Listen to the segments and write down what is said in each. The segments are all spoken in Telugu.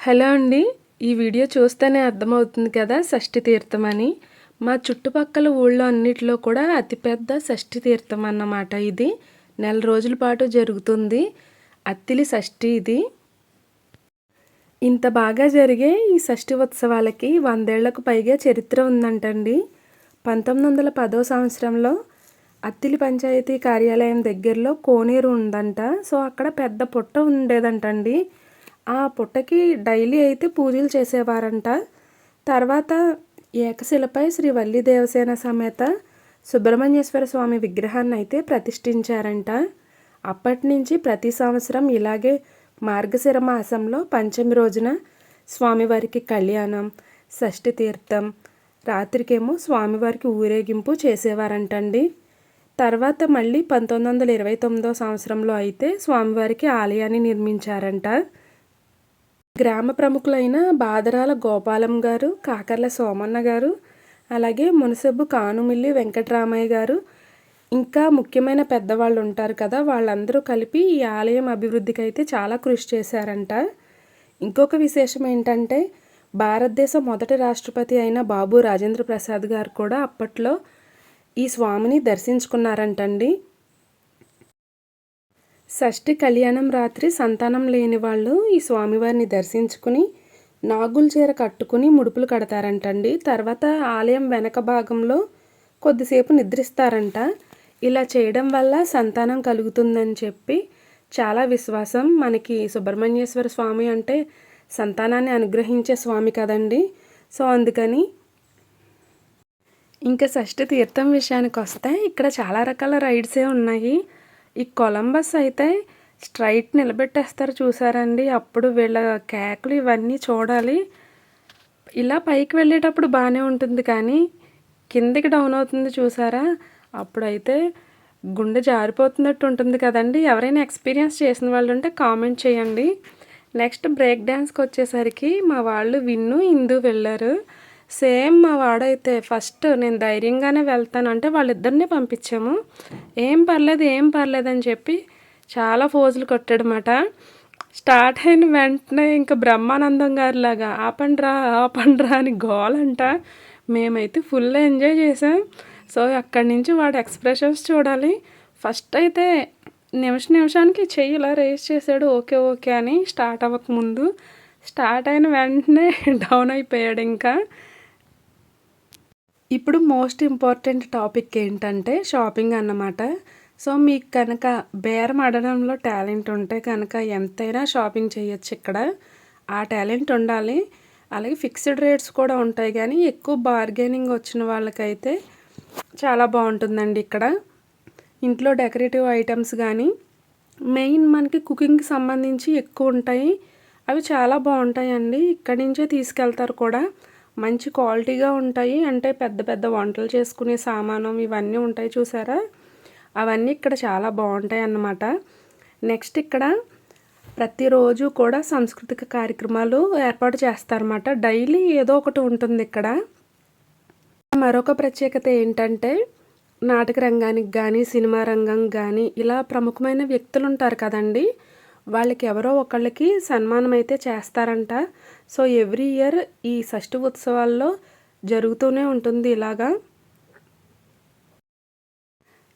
హలో అండి ఈ వీడియో చూస్తేనే అర్థమవుతుంది కదా షష్ఠి తీర్థం అని. మా చుట్టుపక్కల ఊళ్ళో అన్నిటిలో కూడా అతిపెద్ద షష్ఠి తీర్థం అన్నమాట ఇది. నెల రోజుల పాటు జరుగుతుంది. అత్తిలి షష్ఠి ఇది. ఇంత బాగా జరిగే ఈ షష్ఠి ఉత్సవాలకి వందేళ్ళకు పైగా చరిత్ర ఉందంటండి. పంతొమ్మిది వందల పదో సంవత్సరంలో అత్తిలి పంచాయతీ కార్యాలయం దగ్గరలో కోనేరు ఉందంట. సో అక్కడ పెద్ద పుట్ట ఉండేదంటండి. ఆ పుట్టకి డైలీ అయితే పూజలు చేసేవారంట. తర్వాత ఏకశిలపై శ్రీ వల్లి దేవసేన సమేత సుబ్రహ్మణ్యేశ్వర స్వామి విగ్రహాన్ని అయితే ప్రతిష్ఠించారంట. అప్పటి నుంచి ప్రతి సంవత్సరం ఇలాగే మార్గశిర మాసంలో పంచమి రోజున స్వామివారికి కళ్యాణం షష్ఠి తీర్థం రాత్రికేమో స్వామివారికి ఊరేగింపు చేసేవారంటండి. తర్వాత మళ్ళీ పంతొమ్మిది వందల ఇరవై తొమ్మిదో సంవత్సరంలో అయితే స్వామివారికి ఆలయాన్ని నిర్మించారంట. గ్రామ ప్రముఖులైన బాదరాల గోపాలం గారు కాకర్ల సోమన్న గారు అలాగే మునసబ్బు కానుమిల్లి వెంకటరామయ్య గారు. ఇంకా ముఖ్యమైన పెద్దవాళ్ళు ఉంటారు కదా వాళ్ళందరూ కలిపి ఈ ఆలయం అభివృద్ధికి అయితే చాలా కృషి చేశారంట. ఇంకొక విశేషం ఏంటంటే భారతదేశ మొదటి రాష్ట్రపతి అయిన బాబు రాజేంద్ర ప్రసాద్ గారు కూడా అప్పట్లో ఈ స్వామిని దర్శించుకున్నారంటండి. షష్ఠి కళ్యాణం రాత్రి సంతానం లేని వాళ్ళు ఈ స్వామివారిని దర్శించుకుని నాగుల చీర కట్టుకుని ముడుపులు కడతారంటండి. తర్వాత ఆలయం వెనక భాగంలో కొద్దిసేపు నిద్రిస్తారంట. ఇలా చేయడం వల్ల సంతానం కలుగుతుందని చెప్పి చాలా విశ్వాసం. మనకి సుబ్రహ్మణ్యేశ్వర స్వామి అంటే సంతానాన్ని అనుగ్రహించే స్వామి కదండి. సో అందుకని ఇంకా షష్ఠి తీర్థం విషయానికి వస్తే ఇక్కడ చాలా రకాల రైడ్సే ఉన్నాయి. ఈ కొలంబస్ అయితే స్ట్రైట్ నిలబెట్టేస్తారు చూసారండి. అప్పుడు వీళ్ళ కేకులు ఇవన్నీ చూడాలి. ఇలా పైకి వెళ్ళేటప్పుడు బాగానే ఉంటుంది కానీ కిందికి డౌన్ అవుతుంది చూసారా? అప్పుడైతే గుండె జారిపోతున్నట్టు ఉంటుంది కదండి. ఎవరైనా ఎక్స్పీరియన్స్ చేసిన వాళ్ళు ఉంటే కామెంట్ చేయండి. నెక్స్ట్ బ్రేక్ డ్యాన్స్కి వచ్చేసరికి మా వాళ్ళు విన్ను ఇందు వెళ్ళారు. సేమ్ మా వాడైతే ఫస్ట్ నేను ధైర్యంగానే వెళ్తాను. అంటే వాళ్ళిద్దరిని పంపించాము. ఏం పర్లేదు ఏం పర్లేదు అని చెప్పి చాలా ఫోజులు కొట్టాడనమాట స్టార్ట్ అయిన వెంటనే ఇంకా బ్రహ్మానందం గారిలాగా ఆపండ్రా ఆపండ్రా అని గోలంట. మేమైతే ఫుల్ ఎంజాయ్ చేసాం. సో అక్కడి నుంచి వాడి ఎక్స్ప్రెషన్స్ చూడాలి. ఫస్ట్ అయితే నిమిష నిమిషానికి చెయ్యి ఇలా రేస్ చేశాడు. ఓకే ఓకే అని స్టార్ట్ అవ్వకముందు. స్టార్ట్ అయిన వెంటనే డౌన్ అయిపోయాడు ఇంకా. ఇప్పుడు మోస్ట్ ఇంపార్టెంట్ టాపిక్ ఏంటంటే షాపింగ్ అన్నమాట. సో మీకు కనుక బేరం ఆడడంలో టాలెంట్ ఉంటే కనుక ఎంతైనా షాపింగ్ చేయొచ్చు ఇక్కడ. ఆ టాలెంట్ ఉండాలి. అలాగే ఫిక్స్డ్ రేట్స్ కూడా ఉంటాయి కానీ ఎక్కువ బార్గెనింగ్ వచ్చిన వాళ్ళకైతే చాలా బాగుంటుందండి ఇక్కడ. ఇంట్లో డెకరేటివ్ ఐటమ్స్ కానీ మెయిన్ మనకి కుకింగ్కి సంబంధించి ఎక్కువ ఉంటాయి. అవి చాలా బాగుంటాయండి. ఇక్కడి నుంచే తీసుకెళ్తారు కూడా. మంచి క్వాలిటీగా ఉంటాయి. అంటే పెద్ద పెద్ద వంటలు చేసుకునే సామానం ఇవన్నీ ఉంటాయి చూసారా? అవన్నీ ఇక్కడ చాలా బాగుంటాయి అన్నమాట. నెక్స్ట్ ఇక్కడ ప్రతిరోజు కూడా సాంస్కృతిక కార్యక్రమాలు ఏర్పాటు చేస్తారన్నమాట. డైలీ ఏదో ఒకటి ఉంటుంది ఇక్కడ. మరొక ప్రత్యేకత ఏంటంటే నాటక రంగానికి కానీ సినిమా రంగం కానీ ఇలా ప్రముఖమైన వ్యక్తులు ఉంటారు కదండి. వాళ్ళకి ఎవరో ఒకళ్ళకి సన్మానం అయితే చేస్తారంట. సో ఎవ్రీ ఇయర్ ఈ షష్ఠి ఉత్సవాల్లో జరుగుతూనే ఉంటుంది ఇలాగా.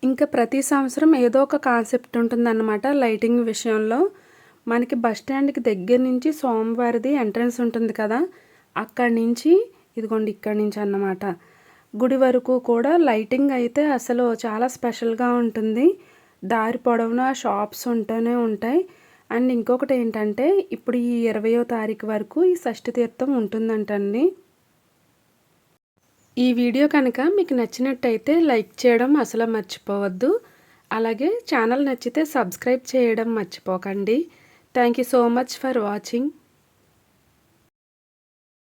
ఇంకా ప్రతి సంవత్సరం ఏదో ఒక కాన్సెప్ట్ ఉంటుందన్నమాట లైటింగ్ విషయంలో. మనకి బస్ స్టాండ్కి దగ్గర నుంచి సోమవారిది ఎంట్రన్స్ ఉంటుంది కదా అక్కడి నుంచి ఇదిగోండి ఇక్కడి నుంచి అన్నమాట. గుడి వరకు కూడా లైటింగ్ అయితే అసలు చాలా స్పెషల్గా ఉంటుంది. దారి పొడవునా షాప్స్ ఉంటూనే ఉంటాయి. అండ్ ఇంకొకటి ఏంటంటే ఇప్పుడు ఈ ఇరవయో తారీఖు వరకు ఈ షష్ఠి తీర్థం ఉంటుందంటండి. ఈ వీడియో కనుక మీకు నచ్చినట్టయితే లైక్ చేయడం అసలు మర్చిపోవద్దు. అలాగే ఛానల్ నచ్చితే సబ్స్క్రైబ్ చేయడం మర్చిపోకండి. Thank you so much for watching.